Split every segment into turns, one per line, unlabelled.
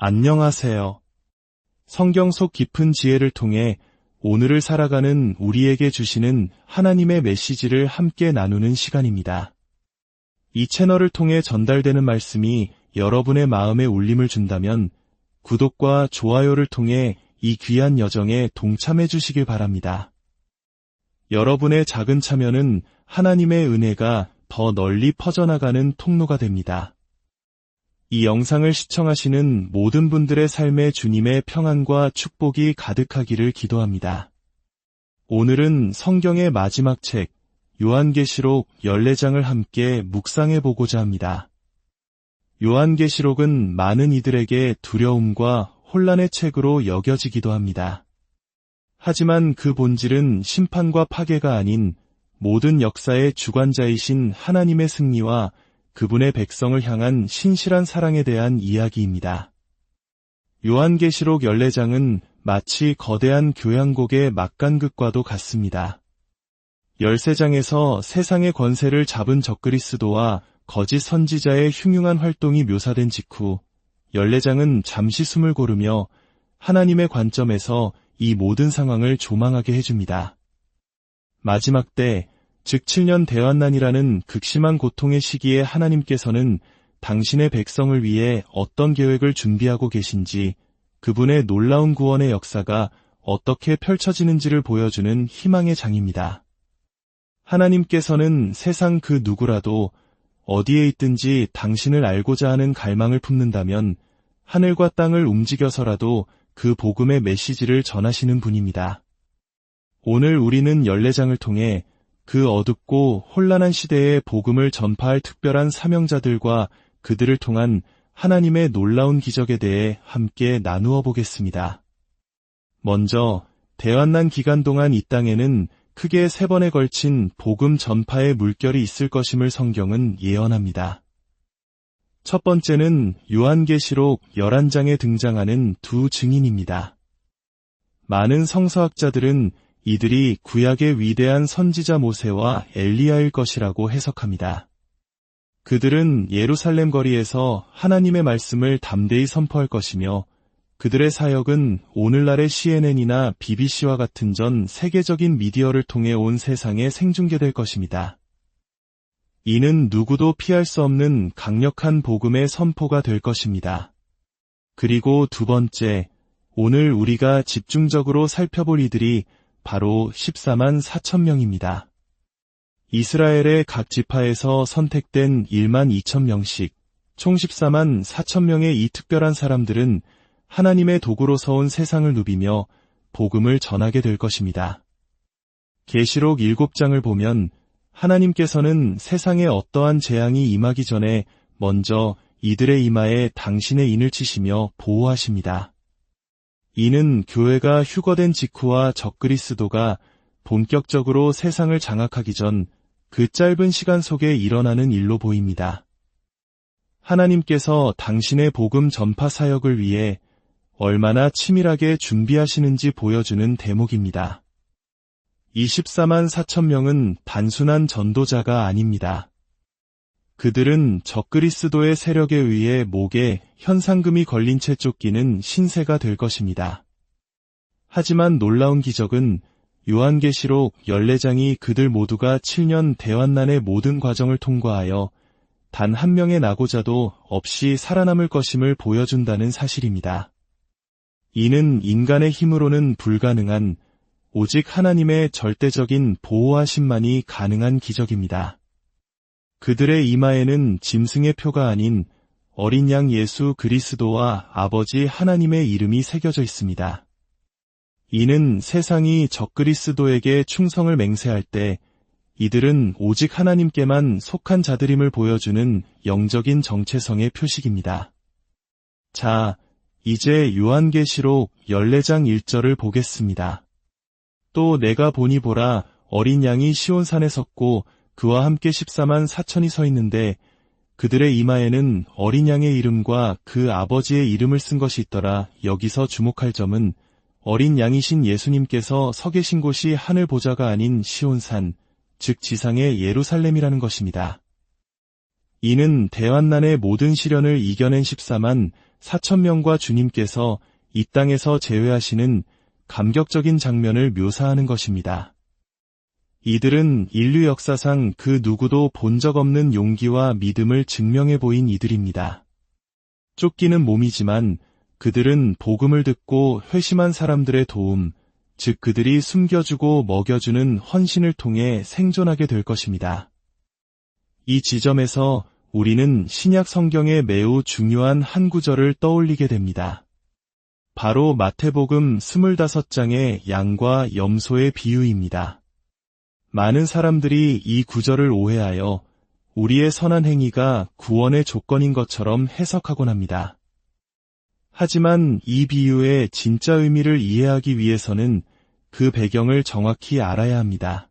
안녕하세요. 성경 속 깊은 지혜를 통해 오늘을 살아가는 우리에게 주시는 하나님의 메시지를 함께 나누는 시간입니다. 이 채널을 통해 전달되는 말씀이 여러분의 마음에 울림을 준다면 구독과 좋아요를 통해 이 귀한 여정에 동참해 주시길 바랍니다. 여러분의 작은 참여는 하나님의 은혜가 더 널리 퍼져나가는 통로가 됩니다. 이 영상을 시청하시는 모든 분들의 삶에 주님의 평안과 축복이 가득하기를 기도합니다. 오늘은 성경의 마지막 책, 요한계시록 14장을 함께 묵상해 보고자 합니다. 요한계시록은 많은 이들에게 두려움과 혼란의 책으로 여겨지기도 합니다. 하지만 그 본질은 심판과 파괴가 아닌 모든 역사의 주관자이신 하나님의 승리와 그분의 백성을 향한 신실한 사랑에 대한 이야기입니다. 요한계시록 14장은 마치 거대한 교향곡의 막간극과도 같습니다. 13장에서 세상의 권세를 잡은 적그리스도와 거짓 선지자의 흉흉한 활동이 묘사된 직후 14장은 잠시 숨을 고르며 하나님의 관점에서 이 모든 상황을 조망하게 해줍니다. 마지막 때, 즉 7년 대환난이라는 극심한 고통의 시기에 하나님께서는 당신의 백성을 위해 어떤 계획을 준비하고 계신지 그분의 놀라운 구원의 역사가 어떻게 펼쳐지는지를 보여주는 희망의 장입니다. 하나님께서는 세상 그 누구라도 어디에 있든지 당신을 알고자 하는 갈망을 품는다면 하늘과 땅을 움직여서라도 그 복음의 메시지를 전하시는 분입니다. 오늘 우리는 14장을 통해 그 어둡고 혼란한 시대에 복음을 전파할 특별한 사명자들과 그들을 통한 하나님의 놀라운 기적에 대해 함께 나누어 보겠습니다. 먼저 대환난 기간 동안 이 땅에는 크게 세 번에 걸친 복음 전파의 물결이 있을 것임을 성경은 예언합니다. 첫 번째는 요한계시록 11장에 등장하는 두 증인입니다. 많은 성서학자들은 이들이 구약의 위대한 선지자 모세와 엘리야일 것이라고 해석합니다. 그들은 예루살렘 거리에서 하나님의 말씀을 담대히 선포할 것이며 그들의 사역은 오늘날의 CNN이나 BBC와 같은 전 세계적인 미디어를 통해 온 세상에 생중계될 것입니다. 이는 누구도 피할 수 없는 강력한 복음의 선포가 될 것입니다. 그리고 두 번째, 오늘 우리가 집중적으로 살펴볼 이들이 바로 14만 4천 명입니다. 이스라엘의 각 지파에서 선택된 1만 2천 명씩, 총 14만 4천 명의 이 특별한 사람들은 하나님의 도구로 서 온 세상을 누비며 복음을 전하게 될 것입니다. 계시록 7장을 보면 하나님께서는 세상에 어떠한 재앙이 임하기 전에 먼저 이들의 이마에 당신의 인을 치시며 보호하십니다. 이는 교회가 휴거된 직후와 적그리스도가 본격적으로 세상을 장악하기 전 그 짧은 시간 속에 일어나는 일로 보입니다. 하나님께서 당신의 복음 전파 사역을 위해 얼마나 치밀하게 준비하시는지 보여주는 대목입니다. 24만 4천 명은 단순한 전도자가 아닙니다. 그들은 적그리스도의 세력에 의해 목에 현상금이 걸린 채 쫓기는 신세가 될 것입니다. 하지만 놀라운 기적은 요한계시록 14장이 그들 모두가 7년 대환난의 모든 과정을 통과하여 단 한 명의 나고자도 없이 살아남을 것임을 보여준다는 사실입니다. 이는 인간의 힘으로는 불가능한 오직 하나님의 절대적인 보호하심만이 가능한 기적입니다. 그들의 이마에는 짐승의 표가 아닌 어린 양 예수 그리스도와 아버지 하나님의 이름이 새겨져 있습니다. 이는 세상이 적그리스도에게 충성을 맹세할 때 이들은 오직 하나님께만 속한 자들임을 보여주는 영적인 정체성의 표식입니다. 자, 이제 요한계시록 14장 1절을 보겠습니다. 또 내가 보니 보라 어린 양이 시온산에 섰고 그와 함께 14만 4천이 서 있는데 그들의 이마에는 어린 양의 이름과 그 아버지의 이름을 쓴 것이 있더라. 여기서 주목할 점은 어린 양이신 예수님께서 서 계신 곳이 하늘 보좌가 아닌 시온산, 즉 지상의 예루살렘이라는 것입니다. 이는 대환난의 모든 시련을 이겨낸 14만 4천명과 주님께서 이 땅에서 제외하시는 감격적인 장면을 묘사하는 것입니다. 이들은 인류 역사상 그 누구도 본 적 없는 용기와 믿음을 증명해 보인 이들입니다. 쫓기는 몸이지만 그들은 복음을 듣고 회심한 사람들의 도움, 즉 그들이 숨겨주고 먹여주는 헌신을 통해 생존하게 될 것입니다. 이 지점에서 우리는 신약 성경의 매우 중요한 한 구절을 떠올리게 됩니다. 바로 마태복음 25장의 양과 염소의 비유입니다. 많은 사람들이 이 구절을 오해하여 우리의 선한 행위가 구원의 조건인 것처럼 해석하곤 합니다. 하지만 이 비유의 진짜 의미를 이해하기 위해서는 그 배경을 정확히 알아야 합니다.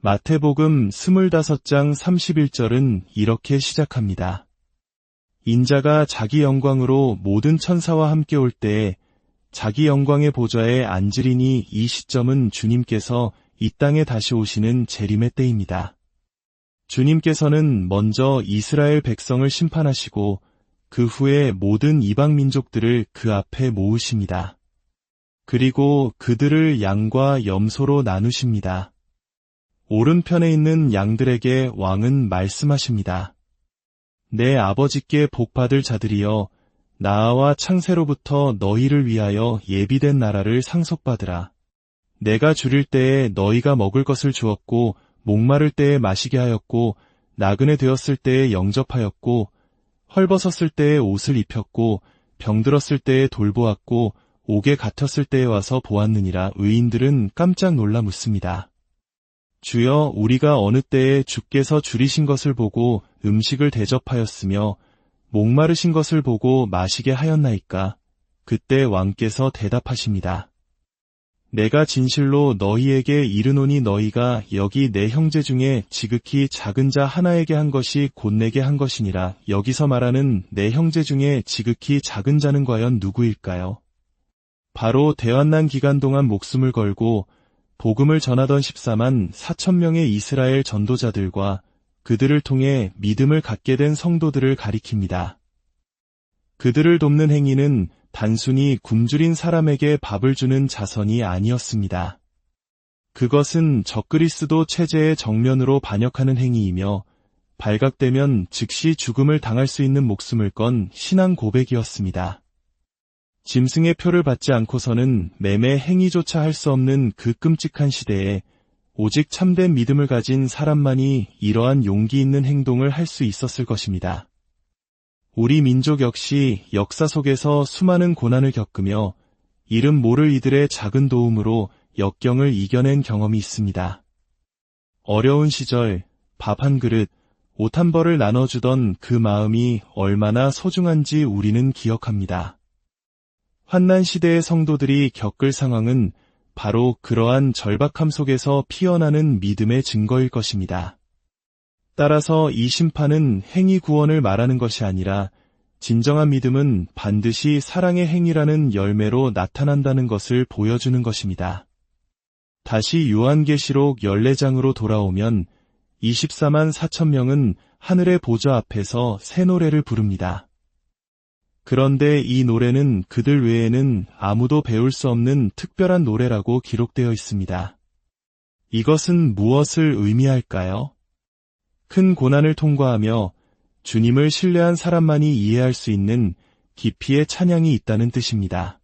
마태복음 25장 31절은 이렇게 시작합니다. 인자가 자기 영광으로 모든 천사와 함께 올 때에 자기 영광의 보좌에 앉으리니 이 시점은 주님께서 이 땅에 다시 오시는 재림의 때입니다. 주님께서는 먼저 이스라엘 백성을 심판하시고 그 후에 모든 이방 민족들을 그 앞에 모으십니다. 그리고 그들을 양과 염소로 나누십니다. 오른편에 있는 양들에게 왕은 말씀하십니다. 내 아버지께 복받을 자들이여 나와 창세로부터 너희를 위하여 예비된 나라를 상속받으라. 내가 줄일 때에 너희가 먹을 것을 주었고 목마를 때에 마시게 하였고 나그네 되었을 때에 영접하였고 헐벗었을 때에 옷을 입혔고 병들었을 때에 돌보았고 옥에 갇혔을 때에 와서 보았느니라 의인들은 깜짝 놀라 묻습니다. 주여 우리가 어느 때에 주께서 줄이신 것을 보고 음식을 대접하였으며 목마르신 것을 보고 마시게 하였나이까 그때 왕께서 대답하십니다. 내가 진실로 너희에게 이르노니 너희가 여기 내 형제 중에 지극히 작은 자 하나에게 한 것이 곧 내게 한 것이니라 여기서 말하는 내 형제 중에 지극히 작은 자는 과연 누구일까요? 바로 대환난 기간 동안 목숨을 걸고 복음을 전하던 14만 4천 명의 이스라엘 전도자들과 그들을 통해 믿음을 갖게 된 성도들을 가리킵니다. 그들을 돕는 행위는 단순히 굶주린 사람에게 밥을 주는 자선이 아니었습니다. 그것은 적그리스도 체제의 정면으로 반역하는 행위이며 발각되면 즉시 죽음을 당할 수 있는 목숨을 건 신앙 고백이었습니다. 짐승의 표를 받지 않고서는 매매 행위조차 할 수 없는 그 끔찍한 시대에 오직 참된 믿음을 가진 사람만이 이러한 용기 있는 행동을 할 수 있었을 것입니다. 우리 민족 역시 역사 속에서 수많은 고난을 겪으며 이름 모를 이들의 작은 도움으로 역경을 이겨낸 경험이 있습니다. 어려운 시절 밥 한 그릇, 옷 한 벌을 나눠주던 그 마음이 얼마나 소중한지 우리는 기억합니다. 환난 시대의 성도들이 겪을 상황은 바로 그러한 절박함 속에서 피어나는 믿음의 증거일 것입니다. 따라서 이 심판은 행위 구원을 말하는 것이 아니라 진정한 믿음은 반드시 사랑의 행위라는 열매로 나타난다는 것을 보여주는 것입니다. 다시 요한계시록 14장으로 돌아오면 24만 4천 명은 하늘의 보좌 앞에서 새 노래를 부릅니다. 그런데 이 노래는 그들 외에는 아무도 배울 수 없는 특별한 노래라고 기록되어 있습니다. 이것은 무엇을 의미할까요? 큰 고난을 통과하며 주님을 신뢰한 사람만이 이해할 수 있는 깊이의 찬양이 있다는 뜻입니다.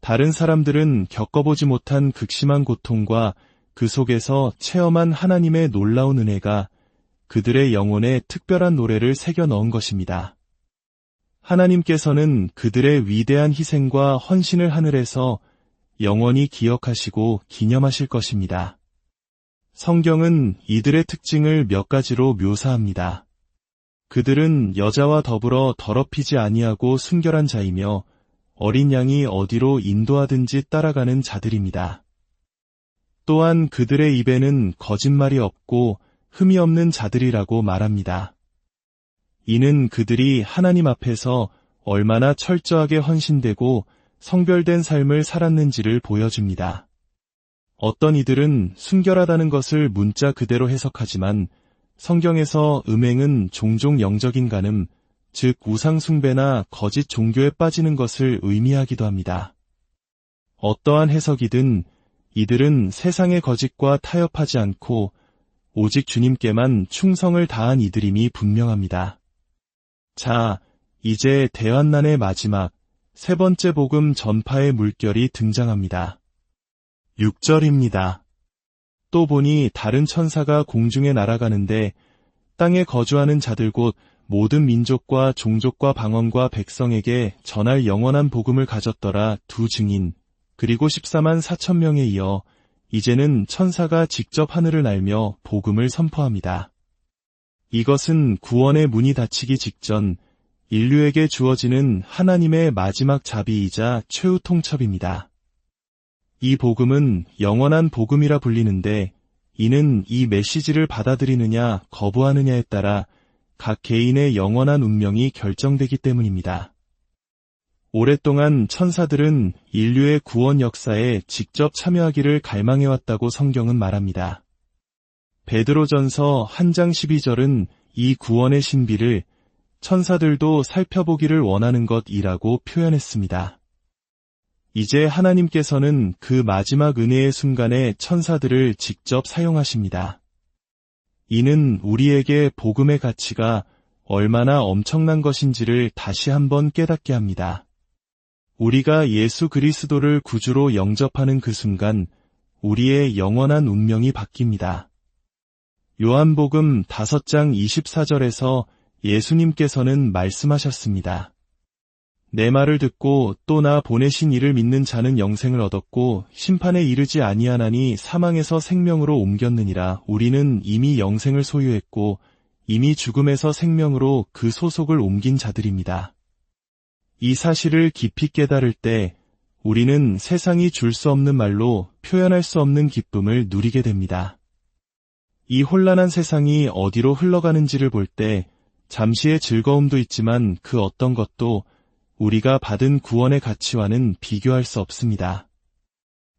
다른 사람들은 겪어보지 못한 극심한 고통과 그 속에서 체험한 하나님의 놀라운 은혜가 그들의 영혼에 특별한 노래를 새겨 넣은 것입니다. 하나님께서는 그들의 위대한 희생과 헌신을 하늘에서 영원히 기억하시고 기념하실 것입니다. 성경은 이들의 특징을 몇 가지로 묘사합니다. 그들은 여자와 더불어 더럽히지 아니하고 순결한 자이며 어린 양이 어디로 인도하든지 따라가는 자들입니다. 또한 그들의 입에는 거짓말이 없고 흠이 없는 자들이라고 말합니다. 이는 그들이 하나님 앞에서 얼마나 철저하게 헌신되고 성별된 삶을 살았는지를 보여줍니다. 어떤 이들은 순결하다는 것을 문자 그대로 해석하지만 성경에서 음행은 종종 영적인 간음, 즉 우상숭배나 거짓 종교에 빠지는 것을 의미하기도 합니다. 어떠한 해석이든 이들은 세상의 거짓과 타협하지 않고 오직 주님께만 충성을 다한 이들임이 분명합니다. 자, 이제 대환난의 마지막 세 번째 복음 전파의 물결이 등장합니다. 6절입니다. 또 보니 다른 천사가 공중에 날아가는데 땅에 거주하는 자들 곧 모든 민족과 종족과 방언과 백성에게 전할 영원한 복음을 가졌더라 두 증인 그리고 14만 4천 명에 이어 이제는 천사가 직접 하늘을 날며 복음을 선포합니다. 이것은 구원의 문이 닫히기 직전 인류에게 주어지는 하나님의 마지막 자비이자 최후 통첩입니다. 이 복음은 영원한 복음이라 불리는데 이는 이 메시지를 받아들이느냐 거부하느냐에 따라 각 개인의 영원한 운명이 결정되기 때문입니다. 오랫동안 천사들은 인류의 구원 역사에 직접 참여하기를 갈망해왔다고 성경은 말합니다. 베드로전서 한 장 12절은 이 구원의 신비를 천사들도 살펴보기를 원하는 것이라고 표현했습니다. 이제 하나님께서는 그 마지막 은혜의 순간에 천사들을 직접 사용하십니다. 이는 우리에게 복음의 가치가 얼마나 엄청난 것인지를 다시 한번 깨닫게 합니다. 우리가 예수 그리스도를 구주로 영접하는 그 순간 우리의 영원한 운명이 바뀝니다. 요한복음 5장 24절에서 예수님께서는 말씀하셨습니다. 내 말을 듣고 또 나 보내신 이를 믿는 자는 영생을 얻었고 심판에 이르지 아니하나니 사망에서 생명으로 옮겼느니라 우리는 이미 영생을 소유했고 이미 죽음에서 생명으로 그 소속을 옮긴 자들입니다. 이 사실을 깊이 깨달을 때 우리는 세상이 줄 수 없는 말로 표현할 수 없는 기쁨을 누리게 됩니다. 이 혼란한 세상이 어디로 흘러가는지를 볼 때 잠시의 즐거움도 있지만 그 어떤 것도 우리가 받은 구원의 가치와는 비교할 수 없습니다.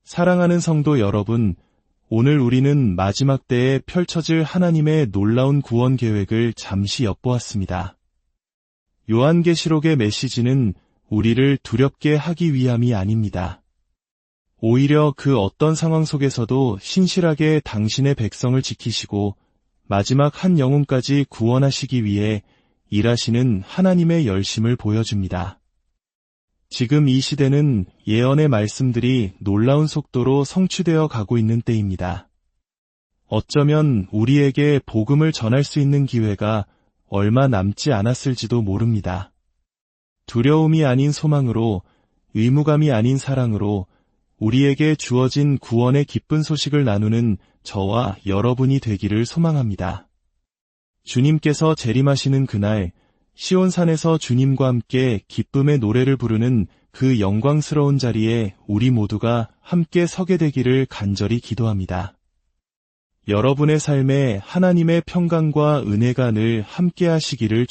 사랑하는 성도 여러분, 오늘 우리는 마지막 때에 펼쳐질 하나님의 놀라운 구원 계획을 잠시 엿보았습니다. 요한계시록의 메시지는 우리를 두렵게 하기 위함이 아닙니다. 오히려 그 어떤 상황 속에서도 신실하게 당신의 백성을 지키시고 마지막 한 영혼까지 구원하시기 위해 일하시는 하나님의 열심을 보여줍니다. 지금 이 시대는 예언의 말씀들이 놀라운 속도로 성취되어 가고 있는 때입니다. 어쩌면 우리에게 복음을 전할 수 있는 기회가 얼마 남지 않았을지도 모릅니다. 두려움이 아닌 소망으로, 의무감이 아닌 사랑으로 우리에게 주어진 구원의 기쁜 소식을 나누는 저와 여러분이 되기를 소망합니다. 주님께서 재림하시는 그날, 시온산에서 주님과 함께 기쁨의 노래를 부르는 그 영광스러운 자리에 우리 모두가 함께 서게 되기를 간절히 기도합니다. 여러분의 삶에 하나님의 평강과 은혜가 늘 함께 하시기를